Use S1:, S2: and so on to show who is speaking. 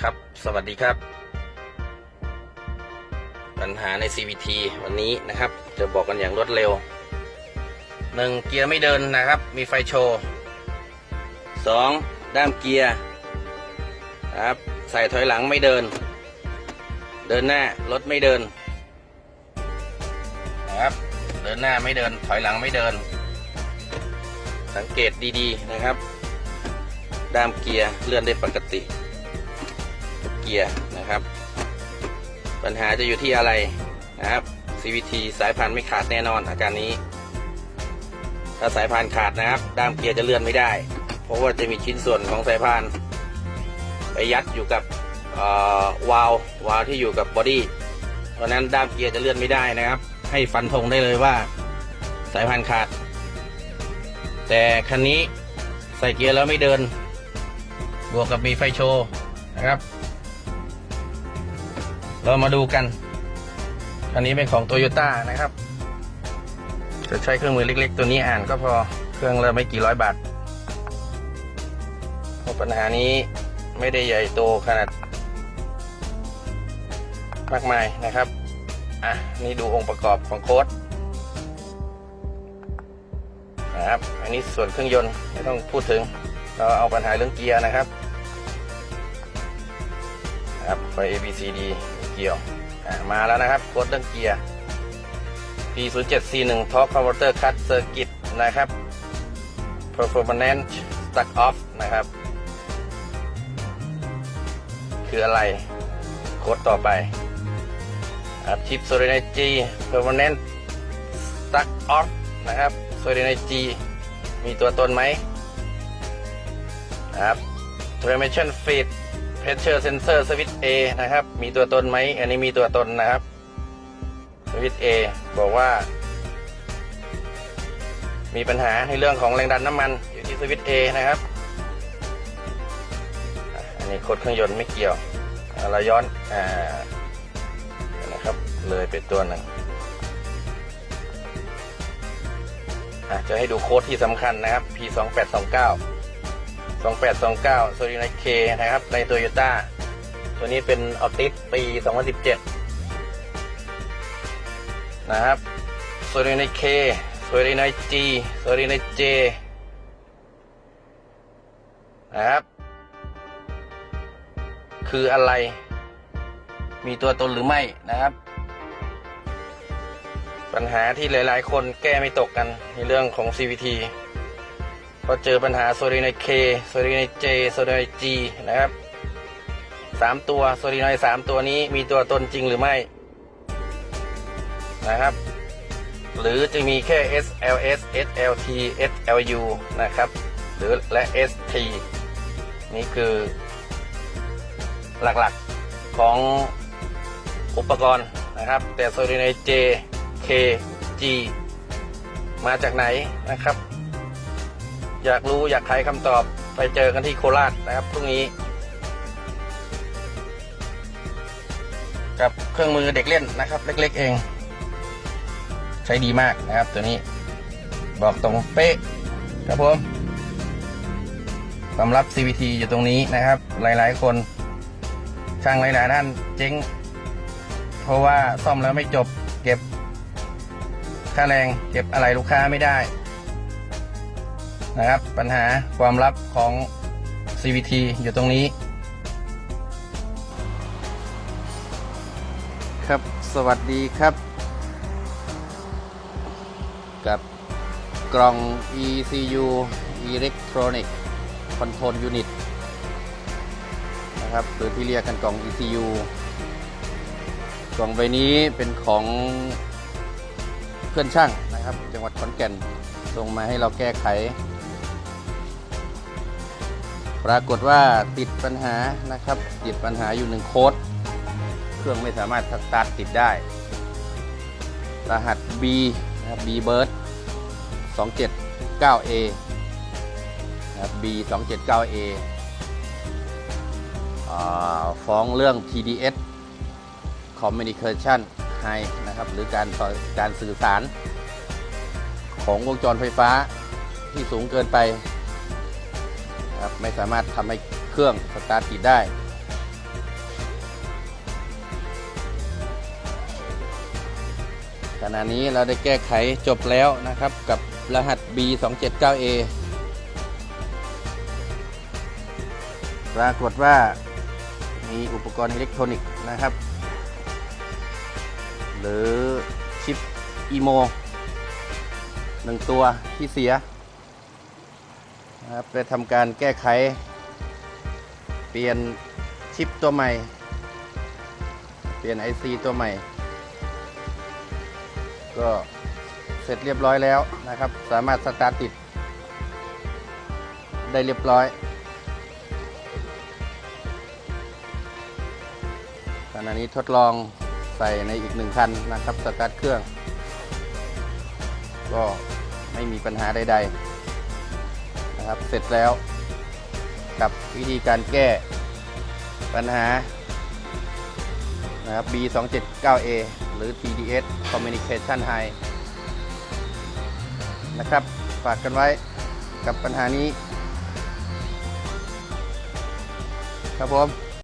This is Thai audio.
S1: ครับ สวัสดีครับ ปัญหาใน CVT วันนี้นะครับ จะบอกกันอย่างรวดเร็วหนึ่งเกียร์ไม่เดินนะครับ มีไฟโชว์สองด้ามเกียร์นะครับ ใส่ถอยหลังไม่เดิน เดินหน้ารถไม่เดินนะครับ เดินหน้าไม่เดินถอยหลังไม่เดิน สังเกตดีๆนะครับ ด้ามเกียร์เลื่อนได้ปกติ เกียร์นะครับ ปัญหาจะอยู่ที่อะไรนะครับ CVT สายพานไม่ขาดแน่นอนอาการนี้ ถ้าสายพานขาดนะครับ ด้ามเกียร์จะเลื่อนไม่ได้ เพราะว่าจะมีชิ้นส่วนของสายพานไปยัดอยู่กับวาล์ววาล์วที่อยู่กับบอดี้เพราะนั้นด้ามเกียร์จะเลื่อนไม่ได้นะครับ ให้ฟันธงได้เลยว่าสายพานขาด แต่คันนี้ใส่เกียร์แล้วไม่เดิน บวกกับมีไฟโชว์นะครับ เรามาดูกันอันนี้เป็นของโตโยต้านะครับ จะใช้เครื่องมือเล็ก ๆ ตัวนี้อ่านก็พอ เครื่องละไม่กี่ร้อยบาทปัญหานี้ไม่ได้ใหญ่โตขนาดมากมายนะครับ อะ นี่ดูองค์ประกอบของโค้ดนะครับ อันนี้ส่วนเครื่องยนต์ไม่ต้องพูดถึง เราเอาปัญหาเรื่องเกียร์นะครับ ครับไฟ A B C D เกี่ยวอะมาแล้วนะครับโค้ดเรื่องเกียร์ P 0 7 C 1 Torque Converter Cut Circuit นะครับ Performance Stuck Off นะครับ คืออะไรโค้ดต่อไปอ Chip Solenoid Permanent Stuck Off นะครับ Solenoid มีตัวตนไหมครับ Transmission Feed Pressure Sensor Switch A นะครับ มีตัวตนไหม อันนี้มีตัวตนนะครับ Switch A บอกว่า มีปัญหาในเรื่องของแรงดันน้ำมันอยู่ที่สวิตช์ A นะครับ อันนี้โคดเครื่องยนต์ไม่เกี่ยวเราย้อนอ่านะครับ เลยไปตัวหนึ่งจะให้ดูโค้ดที่สำคัญนะครับ P 2 8 2 9 2829 s o l i n i K นะครับ ใน Toyota ตัวนี้เป็นออติสปี 2017 นะครับ s o l i n i K s o l i n i G s o l i n i J นะครับ คืออะไร มีตัวตนหรือไม่นะครับ ปัญหาที่หลาย ๆ คนแก้ไม่ตกกันในเรื่องของ CVT พอเจอปัญหาโซลินอยเคโซลินอยเจโซลินอยจีนะครับสามตัวโซลินอยสามตัวนี้มีตัวตนจริงหรือไม่นะครับ หรือจะมีแค่ SLS SLT SLU นะครับ หรือและ ST นี่คือหลักๆของอุปกรณ์นะครับ แต่โซลินอย J K G มาจากไหนนะครับ อยากรู้อยากไขคำตอบไปเจอกันที่โคราชนะครับพรุ่งนี้ กับเครื่องมือเด็กเล่นนะครับ เล็ก ๆ เอง ใช้ดีมากนะครับ ตัวนี้ บอกตรงเป๊ะครับผมสำหรับ CVT อยู่ตรงนี้นะครับ หลายๆ คนช่างหลายๆท่านเจ๊ง เพราะว่าซ่อมแล้วไม่จบเก็บค่าแรงเก็บอะไรลูกค้าไม่ได้ นะครับ ปัญหาความลับของ CVT อยู่ตรงนี้ ครับสวัสดีครับ กับกล่อง ECU Electronic Control Unit นะครับหรือที่เรียกกันกล่อง ECU กล่องใบนี้เป็นของเพื่อนช่างนะครับ จังหวัดขอนแก่นส่งมาให้เราแก้ไข ปรากฏว่าติดปัญหานะครับ ติดปัญหาอยู่หนึ่งโค้ด เครื่องไม่สามารถสตาร์ทติดได้ รหัส B นะครับ B bird 279A นะครับ B 279A อ่าฟ้องเรื่อง TDS Communication High นะครับ หรือการการสื่อสารของวงจรไฟฟ้าที่สูงเกินไป ครับไม่สามารถทำให้เครื่องสตาร์ทติดได้ ขณะนี้เราได้แก้ไขจบแล้วนะครับกับรหัส B279A ปรากฏว่ามีอุปกรณ์อิเล็กทรอนิกส์นะครับ หรือชิปอีโมหนึ่งตัวที่เสีย นะครับได้ทำการแก้ไข เปลี่ยนชิปตัวใหม่ เปลี่ยน IC ตัวใหม่ ก็เสร็จเรียบร้อยแล้วนะครับ สามารถสตาร์ทติด ได้เรียบร้อยขณะนี้ทดลองใส่ในอีกหนึ่งคันนะครับ สตาร์ทเครื่อง ก็ไม่มีปัญหาใด ๆ นะครับ เสร็จแล้วกับวิธีการแก้ปัญหานะครับ B279A หรือ TDS Communication High นะครับ ฝากกันไว้กับปัญหานี้ ครับผม